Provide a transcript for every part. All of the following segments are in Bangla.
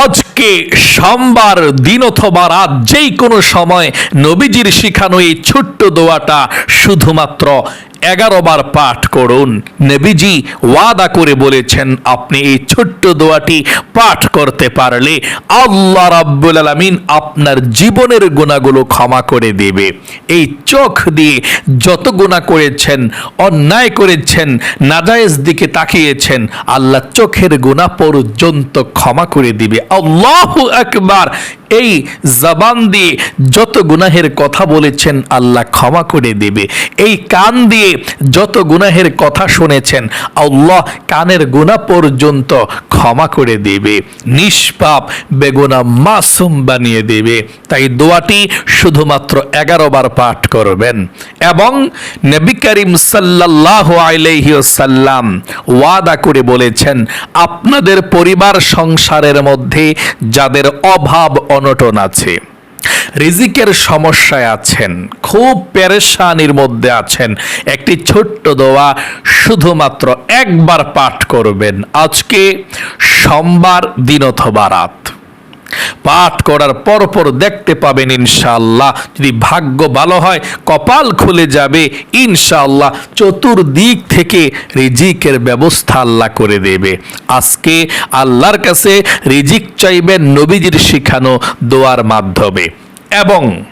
আজকে সোমবার দিন অথবা রাত যেই কোনো সময় নবীজির শিখানো এই ছোট্ট দোয়াটা শুধুমাত্র এগারো বার পাঠ করুন। নেবিজি ওয়াদা করে বলেছেন, আপনি এই ছোট্ট দোয়াটি পাঠ করতে পারলে আল্লাহ রাব্বুল আলামিন আপনার জীবনের গুণাগুলো ক্ষমা করে দেবে। এই চোখ দিয়ে যত গুণা করেছেন, অন্যায় করেছেন, নাজায়েজ দিকে তাকিয়েছেন, আল্লাহ চোখের গুণা পর্যন্ত ক্ষমা করে দিবে। আল্লাহ একবার এই জবান দিয়ে যত গুনাহের কথা বলেছেন আল্লাহ ক্ষমা করে দেবে। এই কান দিয়ে যত গুনাহের কথা শুনেছেন আল্লাহ কানের গুণা পর্যন্ত ক্ষমা করে দেবে। নিষ্পাপ, বেগুনা মাসুম বানিয়ে দেবে। তাই দোয়াটি শুধুমাত্র এগারো বার পাঠ করবেন। এবং নবী করিম সাল্লাহ আলাইহি সাল্লাম ওয়াদা করে বলেছেন, আপনাদের পরিবার সংসারের মধ্যে যাদের অভাব অনটন আছে। রিজিকের সমস্যায় আছেন, খুব পেরেশানির মধ্যে আছেন। একটি ছোট্ট দোয়া শুধুমাত্র একবার পাঠ করবেন। আজকে সোমবার দিন অথবা রাত। পাঠ করার পরপর দেখতে পাবেন ইনশাআল্লাহ। যদি ভাগ্য ভালো হয়, কপাল খুলে যাবে, ইনশাআল্লাহ চতুর্দিক থেকে রিজিকের ব্যবস্থা আল্লাহ করে দেবে। আজকে আল্লাহর কাছে রিজিক চাইবেন নবীজির শিখানো দোয়ার মাধ্যমে। এবং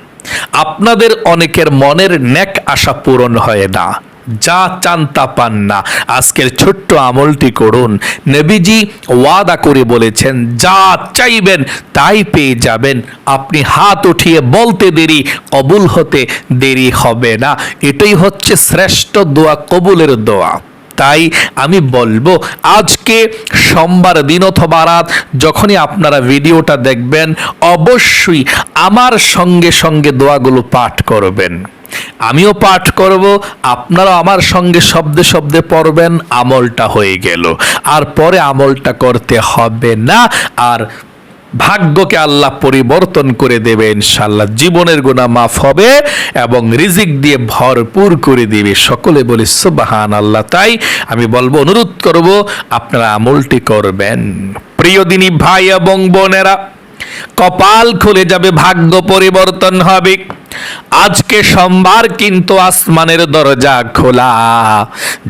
আপনাদের অনেকের মনের নেক আশা পূরণ হয় না। যা চান তা পান না। আজকের ছোট্ট আমলটি করুন। নবীজি ওয়াদা করে বলেছেন, যা চাইবেন তাই পেয়ে যাবেন। আপনি হাত উঠিয়ে বলতে দেরি, কবুল হতে দেরি হবে না। এটাই হচ্ছে শ্রেষ্ঠ দোয়া, কবুলের দোয়া। তাই আমি বলব, আজকে সোমবার দিন অথবা রাত যখনই আপনারা ভিডিওটা দেখবেন, অবশ্যই আমার সঙ্গে সঙ্গে দোয়াগুলো পাঠ করবেন। আমিও পাঠ করব আপনারা আমার সঙ্গে শব্দে শব্দে পড়বেন, আমলটা হয়ে গেল। আর পরে আমলটা করতে হবে না, আর ভাগ্যকে আল্লাহ পরিবর্তন করে দেবে ইনশাল্লাহ জীবনের গুণা মাফ হবে এবং রিজিক দিয়ে ভরপুর করে দিবে। সকলে বলি সুবাহান আল্লাহ তাই আমি বলব, অনুরোধ করব, আপনারা আমলটি করবেন। প্রিয় দিনী ভাই এবং বোনেরা, কপাল খুলে যাবে, ভাগ্য পরিবর্তন হবে। আজকে সোমবার কিন্তু আসমানের দরজা খোলা।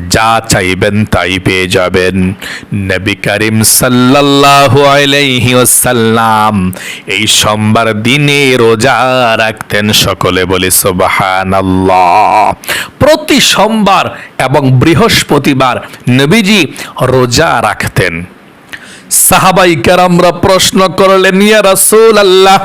যা চাইবেন তাই পেয়ে যাবেন। নবী করিম সাল্লাল্লাহু আলাইহি ওয়াসাল্লাম এই সোমবার দিনে রোজা রাখতেন সকলে বলে, সুবহানাল্লাহ। প্রতি সোমবার এবং বৃহস্পতিবার নবীজি রোজা রাখতেন। সাহাবাই কেরামরা প্রশ্ন করলেন, ইয়া রাসূল আল্লাহ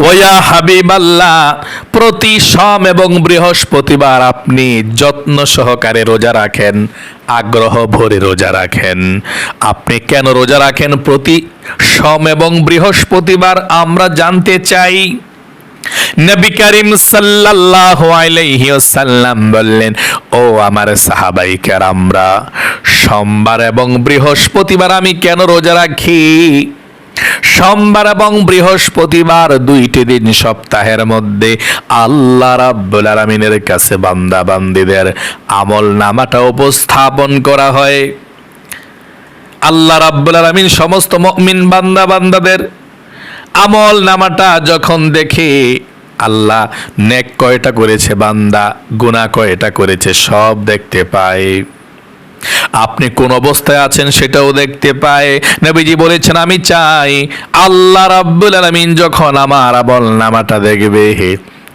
ওয়া হাবিব আল্লাহ প্রতি সম এবং বৃহস্পতিবার আপনি যত্ন সহকারে রোজা রাখেন, আগ্রহ ভরে রোজা রাখেন। আপনি কেন রোজা রাখেন? প্রতি সম এবং বৃহস্পতিবার আমরা জানতে চাই। নবী করিম সাল্লাল্লাহু আলাইহি ওয়াসাল্লাম বললেন, ও আমার সাহাবাই কেরামরা, সোমবার এবং বৃহস্পতিবার আমি কেন রোজা রাখি? সোমবার এবং বৃহস্পতিবার দুইটি দিন সপ্তাহের মধ্যে আল্লাহ রাব্বুল আলামিনের কাছে বান্দা বান্দিদের আমল নামাটা উপস্থাপন করা হয়। আল্লাহ রাব্বুল আলামিন সমস্ত মুমিন বান্দা বান্দাদের আমল নামাটা যখন দেখে আল্লাহ নেক কয়টা করেছে বান্দা, গুনাহ কয়টা করেছে সব দেখতে পায়। আপনি কোন অবস্থায় আছেন সেটাও দেখতে পায়। নবীজি বলেছেন, আমি চাই আল্লাহ রাব্বুল আলামিন যখন আমার আমল নামাটা দেখবে,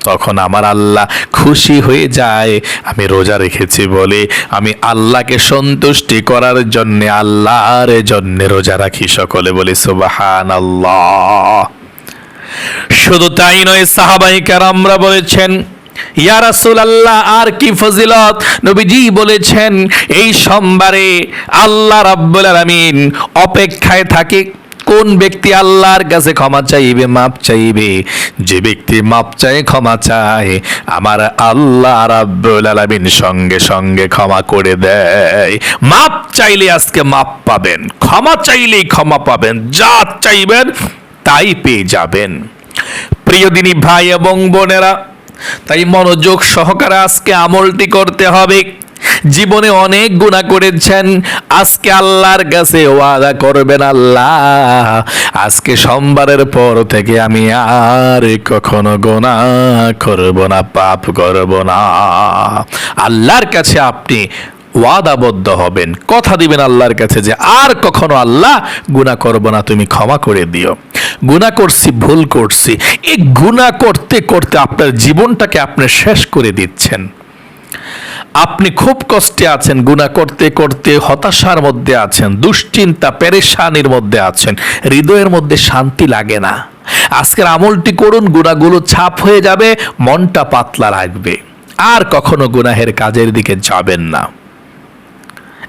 তখন আমার আল্লাহ খুশি হয়ে যায়। আমি রোজা রেখেছি বলে আমি আল্লাহকে সন্তুষ্টি করার জন্যে, আল্লাহর জন্যে রোজা রাখি সকলে বলে সুবাহান আল্লাহ শুধু তাই নয়, সাহাবাই কারামরা বলেছেন ইয়া রাসূলুল্লাহ, আর কি ফজিলত? নবীজি বলেছেন, এই সোমবারে আল্লাহ রাব্বুল আলামিন অপেক্ষায় থাকে, কোন ব্যক্তি আল্লাহর কাছে ক্ষমা চাইবে, মাপ চাইবে? যে ব্যক্তি মাপ চায়, ক্ষমা চায়, আমার আল্লাহ রাব্বুল আলামিন সঙ্গে সঙ্গে ক্ষমা করে দেয়। মাপ চাইলে আজকে মাপ পাবেন, ক্ষমা চাইলেই ক্ষমা পাবেন, যা চাইবেন তাই পেয়ে যাবেন। প্রিয় দিনী ভাই এবং বোনেরা তাই মনোযোগ সহকারে আজকে আমলটি করতে হবে। জীবনে অনেক গুণা করেছেন। আজকে আল্লাহর কাছে ওয়াদা করবেন আল্লাহ। আজকে সোমবারের পর থেকে আমি আর কখনো গোনা করব না, পাপ করব না। আল্লাহর কাছে আপনি ওয়াদাবদ্ধ হবেন। কথা দিবেন আল্লাহর কাছে যে আর কখনো আল্লাহ গুনাহ করব না, তুমি ক্ষমা করে দিও। গুনাহ করছি, ভুল করছি। এই গুনাহ করতে করতে আপনার জীবনটাকে আপনি শেষ করে দিচ্ছেন। আপনি খুব কষ্টে আছেন গুনাহ করতে করতে হতাশার মধ্যে আছেন, দুশ্চিন্তা, পেরেশানির মধ্যে আছেন, হৃদয়ের মধ্যে শান্তি লাগে না। আজকের আমলটি করুন, গুণাগুলো ছাপ হয়ে যাবে, মনটা পাতলা রাখবে। আর কখনো গুনাহের কাজের দিকে যাবেন না।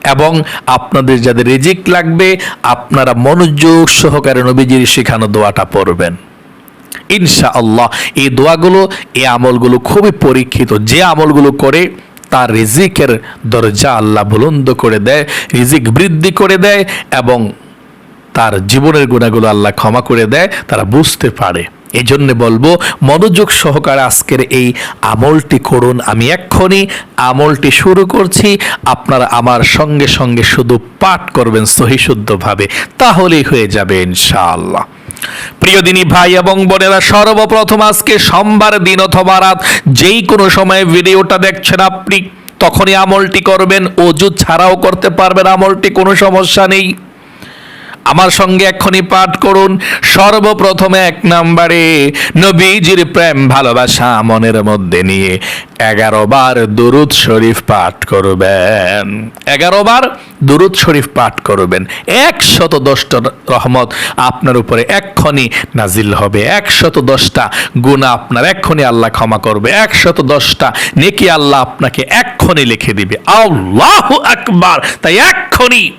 এবং আপনাদের যাদের রিজিক লাগবে, আপনারা মনোযোগ সহকারে নবীজির শেখানো দোয়াটা পড়বেন। ইনশা আল্লাহ এই দোয়াগুলো, এই আমলগুলো খুবই পরীক্ষিত। যে আমলগুলো করে, তার রিজিকের দরজা আল্লাহ বুলন্দ করে দেয়, রিজিক বৃদ্ধি করে দেয় এবং তার জীবনের গুণাগুলো আল্লাহ ক্ষমা করে দেয়, তারা বুঝতে পারে। এই জন্য বলব, মনোযোগ সহকারে আজকের এই আমলটি করুন। আমি এক্ষুনি আমলটি শুরু করছি। আপনারা আমার সঙ্গে সঙ্গে শুধু পাঠ করবেন সহিশুদ্ধভাবে তাহলেই হয়ে যাবে ইনশাআল্লাহ। প্রিয় দিনী ভাই এবং বোনেরা, সর্বপ্রথম আজকে সোমবার দিন অথবা রাত যেই কোনো সময় ভিডিওটা দেখছেন আপনি, তখনই আমলটি করবেন। অজু ছাড়াও করতে পারবেন, আমলটি কোনো সমস্যা নেই। আমার সঙ্গে এক্ষুনি পাঠ করুন। সর্বপ্রথমে এক নম্বরে, নবীজির প্রেম, ভালোবাসা মনের মধ্যে নিয়ে এগারো বার দুরুদ শরীফ পাঠ করবেন। এগারো বার দুরুদ শরীফ পাঠ করবেন। একশত দশটা রহমত আপনার উপরে এক্ষুনি নাজিল হবে। একশত দশটা গুণা আপনার এক্ষুনি আল্লাহ ক্ষমা করবে। একশত দশটা নেকি আল্লাহ আপনাকে এক্ষুনি লিখে দিবে। আল্লাহ আকবার! তাই এক্ষুনি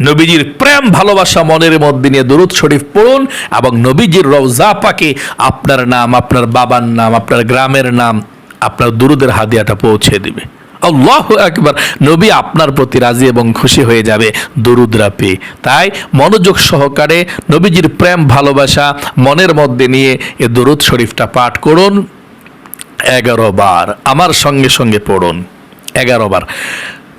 নবীজির প্রেম, ভালোবাসা, মনের মধ্যে নিয়ে দরুদ শরীফ পড়ুন এবং নবীজির রওজা পাকে আপনার নাম, আপনার বাবার নাম, আপনার গ্রামের নাম, আপনার দুরুদের হাদিয়াটা পৌঁছে দিবে। আল্লাহ একবার নবী আপনার প্রতি রাজি এবং খুশি হয়ে যাবে দরুদরা পেয়ে তাই মনোযোগ সহকারে নবীজির প্রেম, ভালোবাসা, মনের মধ্যে নিয়ে এ দরুদ শরীফটা পাঠ করুন। এগারো বার। আমার সঙ্গে সঙ্গে পড়ুন। এগারো বার।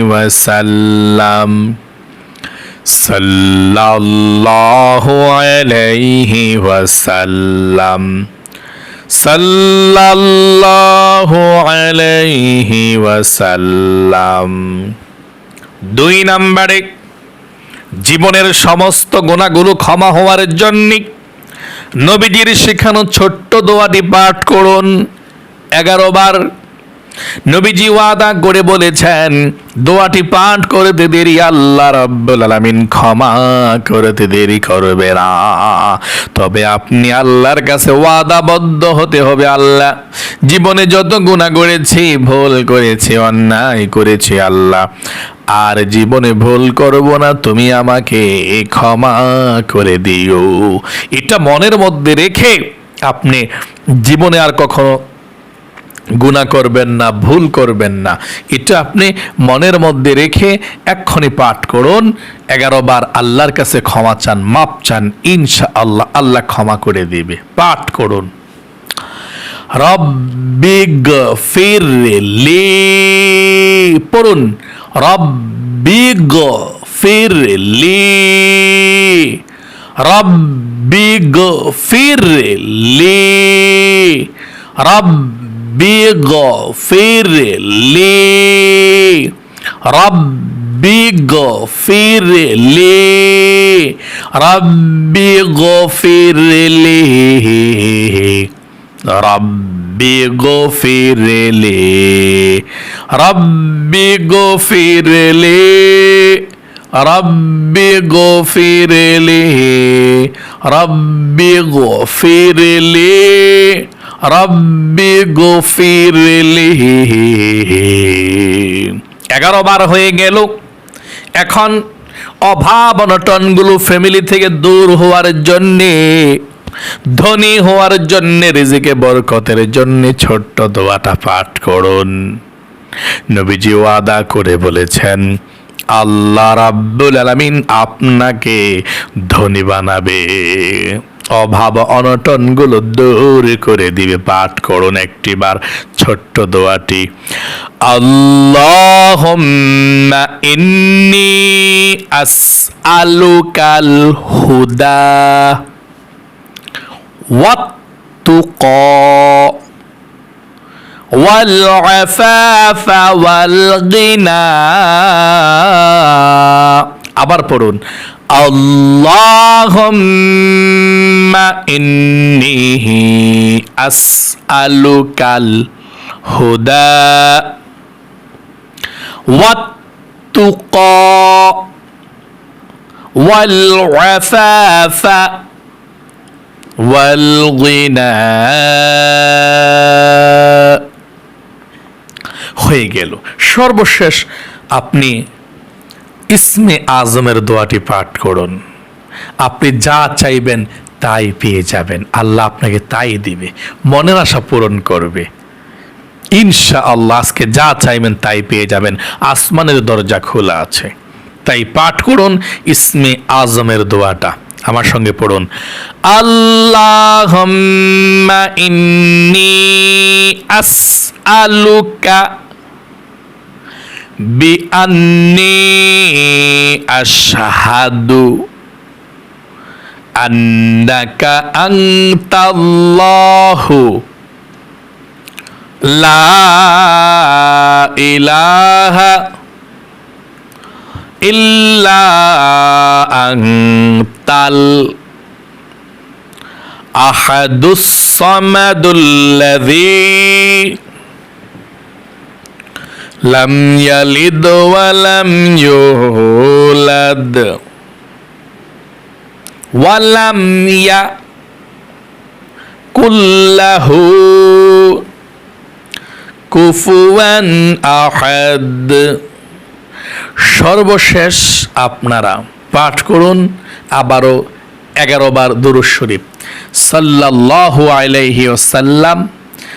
ওয়াসাল্লাম। ওয়াসাল্লাম। ওয়াসাল্লাম। দুই নম্বরে, জীবনের সমস্ত গোনাগুলো ক্ষমা হওয়ার জন্য নবীজির শেখানো ছোট্ট দোয়াটি পাঠ করুন। এগারো বার নবীজি ওয়াদা করে বলেছেন, দোয়াটি পাঠ করতে দেরি, আল্লাহ রাব্বুল আলামিন ক্ষমা করতে দেরি করবে না। তবে আপনি আল্লাহর কাছে ওয়াদাবদ্ধ হতে হবে, আল্লাহ। জীবনে যত গুনাহ করেছি, ভুল করেছি, অন্যায় করেছি, আল্লাহ। আর জীবনে ভুল করব না, তুমি আমাকে ক্ষমা করে দিও। এটা মনের মধ্যে রেখে আপনি জীবনে আর কখনো গুণা করবেন না, ভুল করবেন না। এটা আপনি মনের মধ্যে রেখে এক্ষুনি পাঠ করুন। এগারো বার আল্লাহর কাছে ক্ষমা চান মাপ চান ইনশা আল্লাহ আল্লাহ ক্ষমা করে দিবে। পাঠ করুন। রব্বিগ ফিরলি পড়ুন। রব্বিগ রব্বিগ ফিরলি রব্বিগ ফিরলি রব্বিগ রব্বি বিগফিরলি রব্বিগফিরলি রব্বিগফিরলি রব্বিগফিরলি রব্বিগফিরলি রব্বি গফিরলি রব্বি গফিরলি রব্বি গফিরলি এগারো বার হয়ে গেল। এখন অভাব অনটনগুলো ফ্যামিলি থেকে দূর হওয়ার জন্যে, ধনী হওয়ার জন্যে, রিজিকে বরকতের জন্যে ছোট্ট দোয়াটা পাঠ করুন। নবীজি ওয়াদা করে বলেছেন, আল্লাহ রাব্বুল আলামিন আপনাকে ধনী বানাবে। অভাব অনটনগুলো দূর করে দিবে পাঠ করুন একটিবার ছোট্ট দোয়াটি আল্লাহুম্মা ইন্নি আসআলুকাল হুদা ওয়াত্তুকা والعفاف والغنى আবার পড়ুন اللهم إني أسألك الهدى والتقى والعفاف والغنى হয়ে গেল সর্বশেষ আপনি ইসমে আজমের দোয়াটি পাঠ করুন। আপনি যা চাইবেন তাই পেয়ে যাবেন। আল্লাহ আপনাকে তাই দিবে। মনের আশা পূরণ করবে। ইনশা আল্লাহ আজকে যা চাইবেন তাই পেয়ে যাবেন। আসমানের দরজা খোলা আছে। তাই পাঠ করুন ইসমে আজমের দোয়াটা। আমার সঙ্গে পড়ুন। আল্লাহ ইন্নি আস আসআলুকা بأني أشهد أنك أنت الله لا إله إلا أنت الأحد الصمد الذي লাম ইয়ালিদ ওয়া লাম ইউলাদ। ওয়া লাম ইয়া কুল্লাহু কুফুয়ান আহাদ। সর্বশেষ আপনারা পাঠ করুন, আবারও এগারো বার দুরুশরীফ সাল্লাহ আলাইহি ওসাল্লাম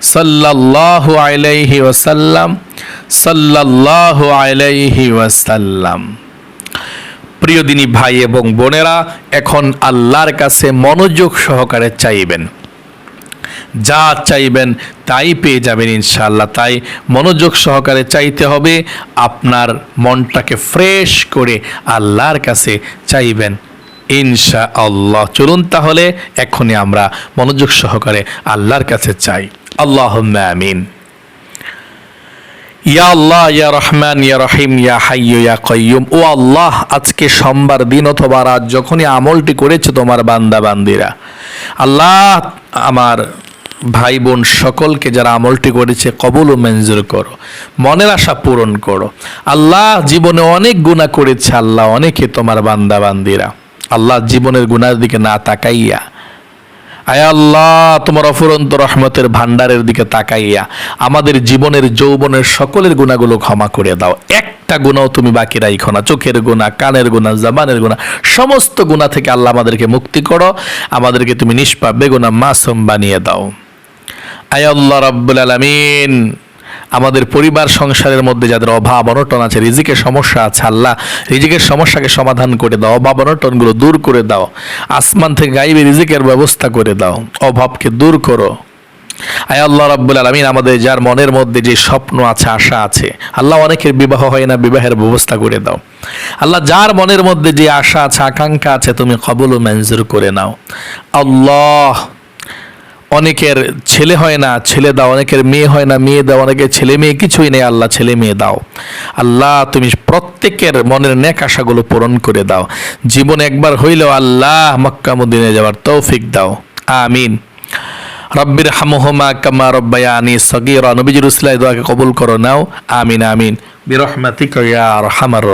সাল্লাল্লাহু আলাইহি ওয়াসাল্লাম, সাল্লাল্লাহু আলাইহি ওয়াসাল্লাম। প্রিয় দিনী ভাই এবং বোনেরা, এখন আল্লাহর কাছে মনোযোগ সহকারে চাইবেন। যা চাইবেন তাই পেয়ে যাবেন ইনশাআল্লাহ। তাই মনোযোগ সহকারে চাইতে হবে, আপনার মনটাকে ফ্রেশ করে আল্লাহর কাছে চাইবেন। ইনশা আল্লাহ চলুন তাহলে এখনই আমরা মনোযোগ সহকারে আল্লাহর কাছে চাই। আল্লাহ আমিন। ইয়া আল্লাহ, ইয়া রহমান, ইয়া রহিম, ইয়া হাইয়ু ইয়া কয়্যুম ও আল্লাহ, আজকে সোমবার দিন অথবা রাত যখনই আমলটি করেছে তোমার বান্দা বান্দিরা আল্লাহ আমার ভাই বোন সকলকে যারা আমলটি করেছে কবুল ও মঞ্জুর করো, মনের আশা পূরণ করো। আল্লাহ জীবনে অনেক গুণা করেছে, আল্লাহ অনেকে তোমার বান্দা বান্দিরা আল্লাহ জীবনের গুণার দিকে না তাকাইয়া। আয় আল্লাহ, তোমার অফুরন্ত রহমতের ভান্ডারের দিকে তাকাইয়া আমাদের জীবনের যৌবনের সকলের গুণাগুলো ক্ষমা করে দাও। একটা গুণাও তুমি বাকি রাইখো না। চোখের গুণা, কানের গুণা জাবানের গুণা, সমস্ত গুণা থেকে আল্লাহ আমাদেরকে মুক্তি করো। আমাদেরকে তুমি নিষ্পাপ, বেগুনা, মাসুম বানিয়ে দাও। আয় আল্লাহ রাব্বুল আলামিন। আমাদের পরিবার, সংসারের মধ্যে যাদের অভাব, অনটন আছে, রিজিকের সমস্যা আছে, আল্লাহ রিজিকের সমস্যাকে সমাধান করে দাও, অভাব, অনটনগুলো দূর করে দাও, আসমান থেকে গাইবে রিজিকের ব্যবস্থা করে দাও, অভাবকে দূর করো। আয় আল্লাহ রাব্বুল আলমিন আমাদের যার মনের মধ্যে যে স্বপ্ন আছে, আশা আছে, আল্লাহ অনেকের বিবাহ হয় না, বিবাহের ব্যবস্থা করে দাও। আল্লাহ যার মনের মধ্যে যে আশা আছে, আকাঙ্ক্ষা আছে, তুমি কবল মঞ্জুর করে নাও। আল্লাহ অনেকের ছেলে হয় না, ছেলে দাও, অনেকের মেয়ে হয় না, মেয়ে দাও, অনেকের ছেলে মেয়ে, কিছুই নেই, আল্লাহ ছেলে মেয়ে দাও। আল্লাহ, তুমি প্রত্যেকের মনের ন্যাক আশাগুলো পূরণ করে দাও। জীবন একবার হইলেও আল্লাহ মক্কা মদিনে যাওয়ার তৌফিক দাও। আমিন। রব্বির হামহমা কামা রব্বায়ানি সগীরা, নবীজির উসলাই দোয়াকে কবুল করো নাও। আমিন আমিন।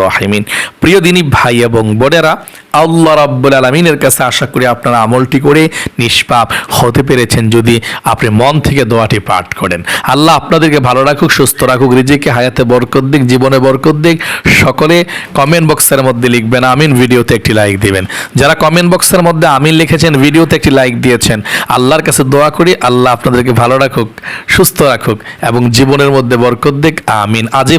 রাহিমিন। প্রিয় দিনী ভাই এবং বোনেরা, আল্লাহ রাব্বুল আলামিনের কাছে আশা করি আপনারা আমলটি করে নিষ্পাপ হতে পেরেছেন যদি আপনি মন থেকে দোয়াটি পাঠ করেন। আল্লাহ আপনাদেরকে ভালো রাখুক, সুস্থ রাখুক, রিজিকে, হায়াতে বরকত দিক, জীবনে বরকত দিক। সকলে কমেন্ট বক্সের মধ্যে লিখবেন, আমিন ভিডিওতে একটি লাইক দিবেন। যারা কমেন্ট বক্সের মধ্যে আমিন লিখেছেন, ভিডিওতে একটি লাইক দিয়েছেন, আল্লাহর কাছে দোয়া করি, আল্লাহ আপনাদেরকে ভালো রাখুক, সুস্থ রাখুক এবং জীবনের মধ্যে বরকত দিক, আমিন। আজ এ